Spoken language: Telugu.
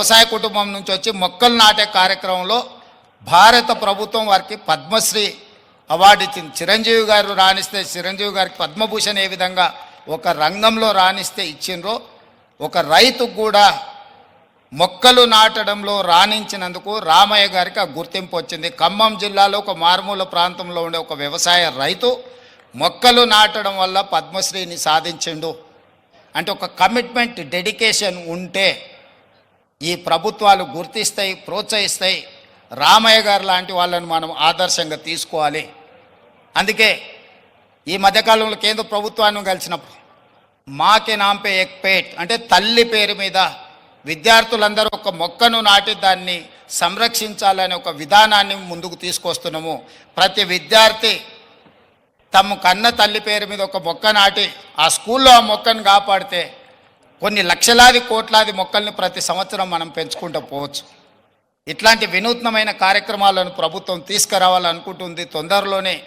వ్యవసాయ కుటుంబం నుంచి వచ్చి మొక్కలు నాటే కార్యక్రమంలో భారత ప్రభుత్వం వారికి పద్మశ్రీ అవార్డు ఇచ్చింది. చిరంజీవి గారు రాణిస్తే చిరంజీవి గారికి పద్మభూషణ్ ఏ విధంగా ఒక రంగంలో రాణిస్తే ఇచ్చిండ్రో ఒక రైతుకు కూడా మొక్కలు నాటడంలో రాణించినందుకు రామయ్య గారికి ఆ గుర్తింపు వచ్చింది. ఖమ్మం జిల్లాలో ఒక మారుమూల ప్రాంతంలో ఉండే ఒక వ్యవసాయ రైతు మొక్కలు నాటడం వల్ల పద్మశ్రీని సాధించిండు. అంటే ఒక కమిట్మెంట్ డెడికేషన్ ఉంటే ఈ ప్రభుత్వాలు గుర్తిస్తాయి ప్రోత్సహిస్తాయి. రామయ్య గారు లాంటి వాళ్ళని మనం ఆదర్శంగా తీసుకోవాలి. అందుకే ఈ మధ్యకాలంలో కేంద్ర ప్రభుత్వాన్ని కలిసినప్పుడు మాకి నాంపే ఎక్ పేట్ అంటే తల్లి పేరు మీద విద్యార్థులందరూ ఒక మొక్కను నాటి దాన్ని సంరక్షించాలనే ఒక విధానాన్ని ముందుకు తీసుకొస్తున్నాము. ప్రతి విద్యార్థి తమ కన్న తల్లి పేరు మీద ఒక మొక్క నాటి ఆ స్కూల్లో ఆ మొక్కను కాపాడితే కొన్ని లక్షలాది కోట్లాది మొక్కల్ని ప్రతి సంవత్సరం మనం పెంచుకుంటూ పోవచ్చు. ఇట్లాంటి వినూత్నమైన కార్యక్రమాలను ప్రభుత్వం తీసుకురావాలనుకుంటుంది. తొందరలోనే